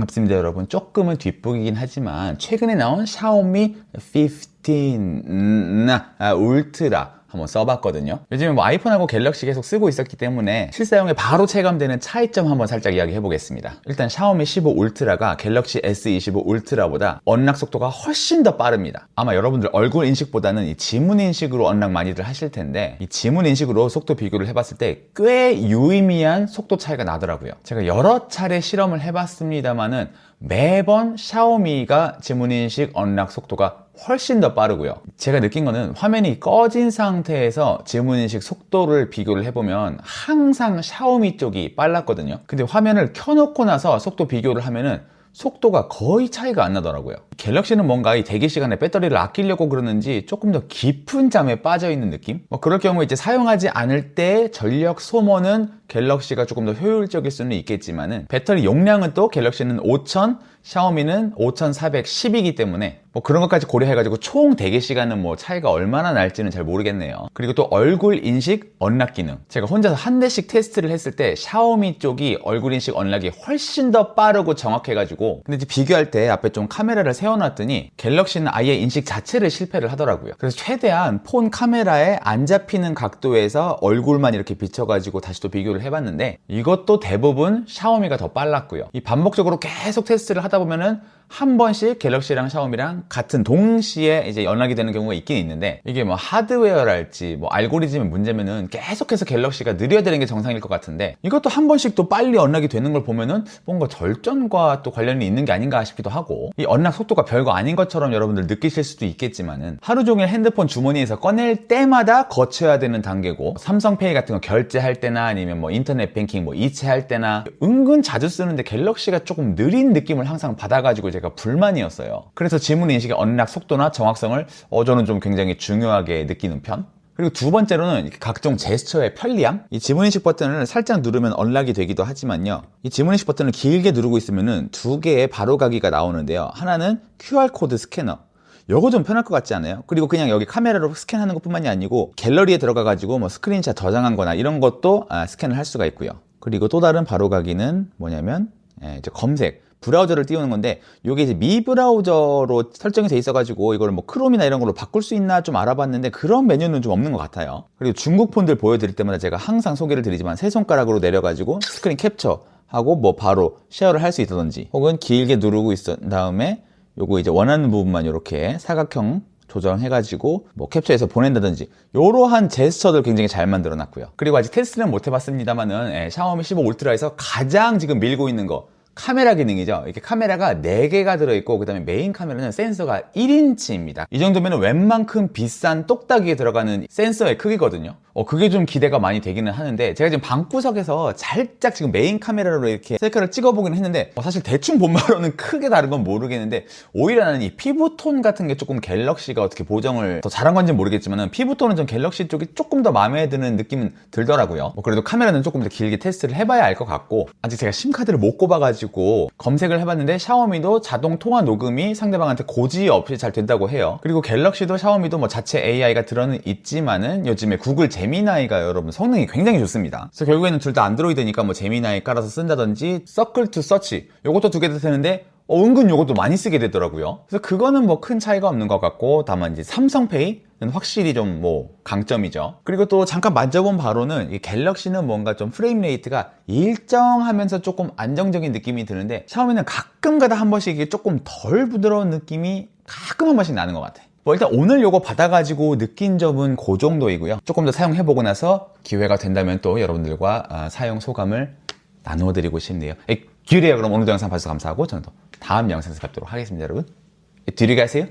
앞섭니다 여러분. 조금은 뒷북이긴 하지만 최근에 나온 샤오미 15 아, 울트라 한번 써봤거든요. 요즘에 뭐 아이폰하고 갤럭시 계속 쓰고 있었기 때문에 실사용에 바로 체감되는 차이점 한번 살짝 이야기해 보겠습니다. 일단 샤오미 15 울트라가 갤럭시 S25 울트라보다 언락 속도가 훨씬 더 빠릅니다. 아마 여러분들 얼굴 인식보다는 이 지문 인식으로 언락 많이들 하실 텐데 이 지문 인식으로 속도 비교를 해봤을 때 꽤 유의미한 속도 차이가 나더라고요. 제가 여러 차례 실험을 해봤습니다만은 매번 샤오미가 지문인식 언락 속도가 훨씬 더 빠르고요. 제가 느낀 거는 화면이 꺼진 상태에서 지문인식 속도를 비교를 해보면 항상 샤오미 쪽이 빨랐거든요. 근데 화면을 켜놓고 나서 속도 비교를 하면은 속도가 거의 차이가 안 나더라고요. 갤럭시는 뭔가 이 대기 시간에 배터리를 아끼려고 그러는지 조금 더 깊은 잠에 빠져 있는 느낌? 뭐 그럴 경우에 이제 사용하지 않을 때 전력 소모는 갤럭시가 조금 더 효율적일 수는 있겠지만은 배터리 용량은 또 갤럭시는 5000, 샤오미는 5410이기 때문에 뭐 그런 것까지 고려해가지고 총 대기 시간은 뭐 차이가 얼마나 날지는 잘 모르겠네요. 그리고 또 얼굴 인식 언락 기능. 제가 혼자서 한 대씩 테스트를 했을 때 샤오미 쪽이 얼굴 인식 언락이 훨씬 더 빠르고 정확해가지고 근데 이제 비교할 때 앞에 좀 카메라를 세워놨더니 갤럭시는 아예 인식 자체를 실패를 하더라고요. 그래서 최대한 폰 카메라에 안 잡히는 각도에서 얼굴만 이렇게 비춰가지고 다시 또 비교를 해봤는데 이것도 대부분 샤오미가 더 빨랐고요. 이 반복적으로 계속 테스트를 하다 보면은 한 번씩 갤럭시랑 샤오미랑 같은 동시에 이제 연락이 되는 경우가 있긴 있는데 이게 뭐 하드웨어랄지 뭐 알고리즘의 문제면은 계속해서 갤럭시가 느려야 되는 게 정상일 것 같은데 이것도 한 번씩 또 빨리 연락이 되는 걸 보면은 뭔가 절전과 또 관련이 있는 게 아닌가 싶기도 하고 이 연락 속도가 별거 아닌 것처럼 여러분들 느끼실 수도 있겠지만은 하루 종일 핸드폰 주머니에서 꺼낼 때마다 거쳐야 되는 단계고 삼성페이 같은 거 결제할 때나 아니면 뭐 인터넷 뱅킹 뭐 이체할 때나 은근 자주 쓰는데 갤럭시가 조금 느린 느낌을 항상 받아가지고 제가 불만이었어요. 그래서 지문 인식의 언락 속도나 정확성을 어 저는 좀 굉장히 중요하게 느끼는 편. 그리고 두 번째로는 각종 제스처의 편리함. 이 지문인식 버튼을 살짝 누르면 언락이 되기도 하지만요. 이 지문인식 버튼을 길게 누르고 있으면은 두 개의 바로가기가 나오는데요. 하나는 QR코드 스캐너. 요거 좀 편할 것 같지 않아요? 그리고 그냥 여기 카메라로 스캔하는 것 뿐만이 아니고 갤러리에 들어가 가지고 뭐 스크린샷 저장한 거나 이런 것도 아, 스캔을 할 수가 있고요. 그리고 또 다른 바로가기는 뭐냐면 예, 이제 검색. 브라우저를 띄우는 건데 이게 이제 미 브라우저로 설정이 돼 있어 가지고 이걸 뭐 크롬이나 이런 걸로 바꿀 수 있나 좀 알아봤는데 그런 메뉴는 좀 없는 것 같아요. 그리고 중국 폰들 보여드릴 때마다 제가 항상 소개를 드리지만 세 손가락으로 내려 가지고 스크린 캡처 하고 뭐 바로 쉐어를 할 수 있다든지 혹은 길게 누르고 있은 다음에 요거 이제 원하는 부분만 이렇게 사각형 조정해가지고 뭐 캡처해서 보낸다든지 이러한 제스처들 굉장히 잘 만들어 놨고요. 그리고 아직 테스트는 못 해봤습니다만은 예, 샤오미 15 울트라에서 가장 지금 밀고 있는 거 카메라 기능이죠. 이렇게 카메라가 4개가 들어있고 그 다음에 메인 카메라는 센서가 1인치입니다. 이 정도면 웬만큼 비싼 똑딱이에 들어가는 센서의 크기거든요. 어, 그게 좀 기대가 많이 되기는 하는데 제가 지금 방구석에서 살짝 지금 메인 카메라로 이렇게 셀카를 찍어보긴 했는데 어, 사실 대충 본 바로는 크게 다른 건 모르겠는데 오히려 나는 이 피부톤 같은 게 조금 갤럭시가 어떻게 보정을 더 잘한 건지 모르겠지만 피부톤은 좀 갤럭시 쪽이 조금 더 마음에 드는 느낌은 들더라고요. 뭐 그래도 카메라는 조금 더 길게 테스트를 해봐야 알 것 같고 아직 제가 심카드를 못 꼽아가지고 검색을 해봤는데 샤오미도 자동 통화 녹음이 상대방한테 고지 없이 잘 된다고 해요. 그리고 갤럭시도 샤오미도 뭐 자체 AI가 들어는 있지만은 요즘에 구글 제 미나이가 여러분 성능이 굉장히 좋습니다. 그래서 결국에는 둘 다 안드로이드니까 뭐 제미나이 깔아서 쓴다든지 서클 투 서치 요것도 두 개 다 되는데 어, 은근 요것도 많이 쓰게 되더라고요. 그래서 그거는 뭐 큰 차이가 없는 것 같고 다만 이제 삼성페이 는 확실히 좀 뭐 강점이죠. 그리고 또 잠깐 만져본 바로는 이 갤럭시는 뭔가 좀 프레임 레이트가 일정하면서 조금 안정적인 느낌이 드는데 샤오미는 가끔가다 한 번씩 이게 조금 덜 부드러운 느낌이 가끔 한 번씩 나는 것 같아. 뭐 일단 오늘 요거 받아가지고 느낀 점은 그 정도이고요. 조금 더 사용해보고 나서 기회가 된다면 또 여러분들과 아, 사용 소감을 나누어드리고 싶네요. 에, 듀리야 그럼 오늘도 영상 봐주셔서 감사하고 저는 또 다음 영상에서 뵙도록 하겠습니다 여러분. 에, 듀리 가세요.